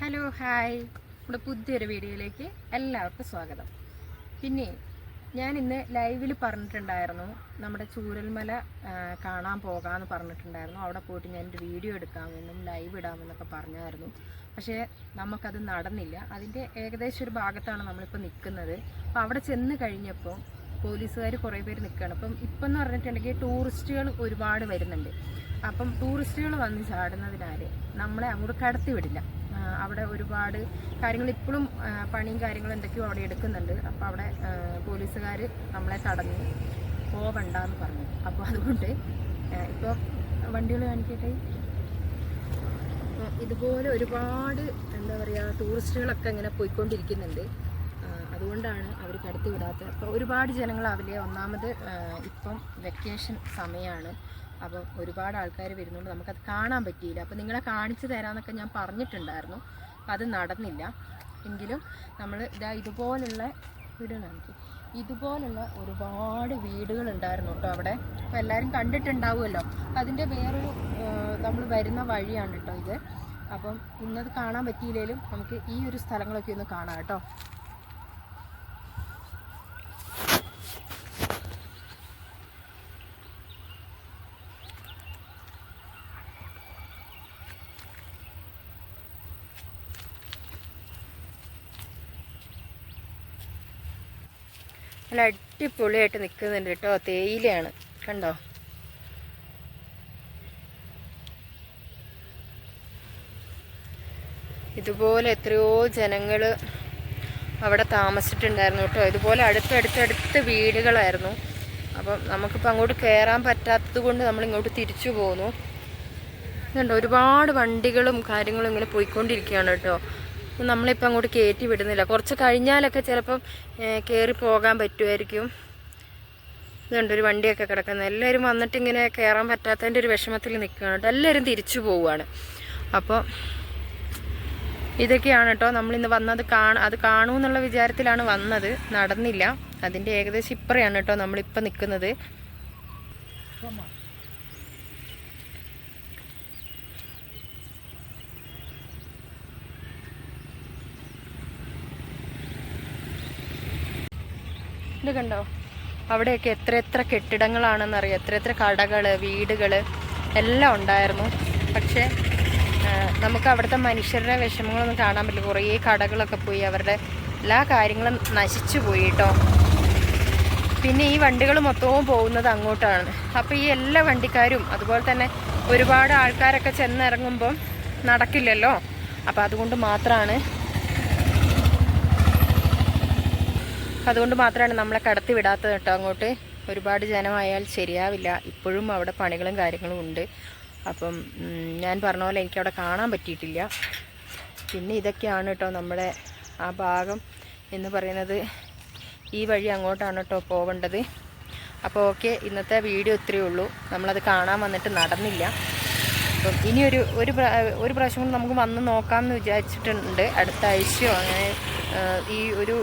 Hello hi നമ്മുടെ പുതിയൊരു വീഡിയോയിലേക്ക് എല്ലാവർക്കും സ്വാഗതം. പിന്നെ ഞാൻ ഇന്ന് ലൈവിൽ പറഞ്ഞിട്ടുണ്ടായിരുന്നു നമ്മുടെ ചൂരൽമല കാണാൻ പോകാമെന്ന് പറഞ്ഞിട്ടുണ്ടായിരുന്നു. അവിടെ പോയിട്ട് ഞാൻ ഒരു വീഡിയോ എടുക്കാമെന്നും ലൈവ് ഇടാമെന്നൊക്കെ പറഞ്ഞായിരുന്നു. പക്ഷേ നമുക്കത് നടന്നില്ല. അതിന്റെ ഏകദേശം ഒരു ഭാഗത്താണ് നമ്മളിപ്പോൾ നിൽക്കുന്നത് അപ്പോൾ അവിടെ ചെന്ന് കഴിഞ്ഞപ്പോൾ പോലീസുകാർ കുറേ പേര് നിൽക്കുകയാണ് അപ്പം ഇപ്പം എന്ന് പറഞ്ഞിട്ടുണ്ടെങ്കിൽ ടൂറിസ്റ്റുകൾ ഒരുപാട് വരുന്നുണ്ട്. അപ്പം ടൂറിസ്റ്റുകൾ വന്ന് ചാടുന്നതിനാൽ നമ്മളെ അങ്ങോട്ട് കടത്തി വിടില്ല അവിടെ ഒരുപാട് കാര്യങ്ങൾ ഇപ്പോഴും പണിയും കാര്യങ്ങളും എന്തൊക്കെയോ അവിടെ എടുക്കുന്നുണ്ട്. അപ്പോൾ അവിടെ പോലീസുകാർ നമ്മളെ തടഞ്ഞു പോവണ്ട എന്ന് പറഞ്ഞു. അപ്പോൾ അതുകൊണ്ട് ഇപ്പോൾ വണ്ടികൾ കാണിക്കട്ടെ? ഇതുപോലെ ഒരുപാട് എന്താ പറയുക ടൂറിസ്റ്റുകളൊക്കെ ഇങ്ങനെ പോയിക്കൊണ്ടിരിക്കുന്നുണ്ട്. അതുകൊണ്ടാണ് അവർ കടത്തി വിടാത്തത് അപ്പോൾ ഒരുപാട് ജനങ്ങൾ അവരെ ഒന്നാമത് ഇപ്പം വെക്കേഷൻ സമയമാണ് അപ്പം ഒരുപാട് ആൾക്കാർ വരുന്നുണ്ട്. നമുക്കത് കാണാൻ പറ്റിയില്ല. അപ്പോൾ നിങ്ങളെ കാണിച്ചു തരാമെന്നൊക്കെ ഞാൻ പറഞ്ഞിട്ടുണ്ടായിരുന്നു. അത് നടന്നില്ല. എങ്കിലും നമ്മൾ ഇതാ ഇതുപോലുള്ള വീടുകൾ ഇതുപോലുള്ള ഒരുപാട് വീടുകൾ ഉണ്ടായിരുന്നു കേട്ടോ അവിടെ. അപ്പോൾ എല്ലാവരും കണ്ടിട്ടുണ്ടാവുമല്ലോ. അതിന്റെ വേറൊരു നമ്മൾ വരുന്ന വഴിയാണ് കേട്ടോ ഇത്. അപ്പം ഇന്നത് കാണാൻ പറ്റിയില്ലെങ്കിലും നമുക്ക് ഈ ഒരു സ്ഥലങ്ങളൊക്കെ ഒന്ന് കാണാം കേട്ടോ. നല്ല അടിപൊളിയായിട്ട് നിൽക്കുന്നുണ്ട് കേട്ടോ തേയിലയാണ്. കണ്ടോ? ഇതുപോലെ എത്രയോ ജനങ്ങൾ അവിടെ താമസിച്ചിട്ടുണ്ടായിരുന്നു കേട്ടോ. ഇതുപോലെ അടുത്തടുത്തടുത്ത് വീടുകളായിരുന്നു. അപ്പം നമുക്കിപ്പോൾ അങ്ങോട്ട് കയറാൻ പറ്റാത്തത് കൊണ്ട് നമ്മളിങ്ങോട്ട് തിരിച്ചു പോന്നു. ഇതുണ്ട് ഒരുപാട് വണ്ടികളും കാര്യങ്ങളും ഇങ്ങനെ പോയിക്കൊണ്ടിരിക്കുകയാണ് കേട്ടോ. നമ്മളിപ്പോൾ അങ്ങോട്ട് കയറ്റി വിടുന്നില്ല. കുറച്ച് കഴിഞ്ഞാലൊക്കെ ചിലപ്പം കയറി പോകാൻ പറ്റുമായിരിക്കും. ഇതുണ്ട് ഒരു വണ്ടിയൊക്കെ കിടക്കുന്നത്. എല്ലാവരും വന്നിട്ട് ഇങ്ങനെ കയറാൻ പറ്റാത്തതിന്റെ ഒരു വിഷമത്തിൽ നിൽക്കുകയാണ് കേട്ടോ. എല്ലാവരും തിരിച്ചു പോവുകയാണ്. അപ്പോൾ ഇതൊക്കെയാണ് കേട്ടോ. നമ്മളിന്ന് വന്നത് കാണ അത് കാണുമെന്നുള്ള വിചാരത്തിലാണ് വന്നത്. നടന്നില്ല. അതിന്റെ ഏകദേശം ഇപ്പറയാണ് കേട്ടോ നമ്മളിപ്പോൾ നിൽക്കുന്നത്. ഇത് കണ്ടോ? അവിടെയൊക്കെ എത്ര എത്ര കെട്ടിടങ്ങളാണെന്നറിയാം? എത്ര എത്ര കടകൾ വീടുകൾ എല്ലാം ഉണ്ടായിരുന്നു. പക്ഷേ നമുക്ക് അവിടുത്തെ മനുഷ്യരുടെ വിഷമങ്ങളൊന്നും കാണാൻ പറ്റില്ല. കുറേ കടകളൊക്കെ പോയി. അവരുടെ എല്ലാ കാര്യങ്ങളും നശിച്ചു പോയി കേട്ടോ. പിന്നെ ഈ വണ്ടികൾ മൊത്തവും പോകുന്നത് അങ്ങോട്ടാണ്. അപ്പോൾ ഈ എല്ലാ വണ്ടിക്കാരും അതുപോലെ തന്നെ ഒരുപാട് ആൾക്കാരൊക്കെ ചെന്നിറങ്ങുമ്പം നടക്കില്ലല്ലോ? അപ്പോൾ അതുകൊണ്ട് മാത്രമാണ് അതുകൊണ്ട് മാത്രമാണ് നമ്മളെ കടത്തി വിടാത്തത് കേട്ടോ അങ്ങോട്ട്. ഒരുപാട് ജനമായാൽ ശരിയാവില്ല. ഇപ്പോഴും അവിടെ പണികളും കാര്യങ്ങളും ഉണ്ട്. അപ്പം ഞാൻ പറഞ്ഞ പോലെ എനിക്കവിടെ കാണാൻ പറ്റിയിട്ടില്ല. പിന്നെ ഇതൊക്കെയാണ് കേട്ടോ നമ്മുടെ ആ ഭാഗം എന്ന് പറയുന്നത്. ഈ വഴി അങ്ങോട്ടാണ് കേട്ടോ പോവേണ്ടത്. അപ്പോൾ ഓക്കെ ഇന്നത്തെ വീഡിയോ ഇത്രയേ ഉള്ളൂ. നമ്മളത് കാണാൻ വന്നിട്ട് നടന്നില്ല. അപ്പം ഇനിയൊരു ഒരു ഒരു പ്രാവശ്യം കൂടി നമുക്ക് വന്ന് നോക്കാമെന്ന് വിചാരിച്ചിട്ടുണ്ട്. അടുത്ത ആഴ്ചയോ അങ്ങനെ ഈ ഒരു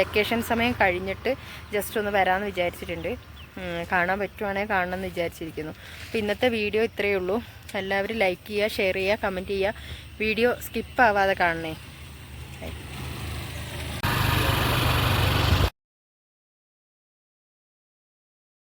വെക്കേഷൻ സമയം കഴിഞ്ഞിട്ട് ജസ്റ്റ് ഒന്ന് വരാമെന്ന് വിചാരിച്ചിട്ടുണ്ട്. കാണാൻ പറ്റുവാണെങ്കിൽ കാണണം എന്ന് വിചാരിച്ചിരിക്കുന്നു. അപ്പോൾ ഇന്നത്തെ വീഡിയോ ഇത്രയേ ഉള്ളൂ. എല്ലാവരും ലൈക്ക് ചെയ്യുക ഷെയർ ചെയ്യുക കമന്റ് ചെയ്യുക. വീഡിയോ സ്കിപ്പ് ആവാതെ കാണണേ.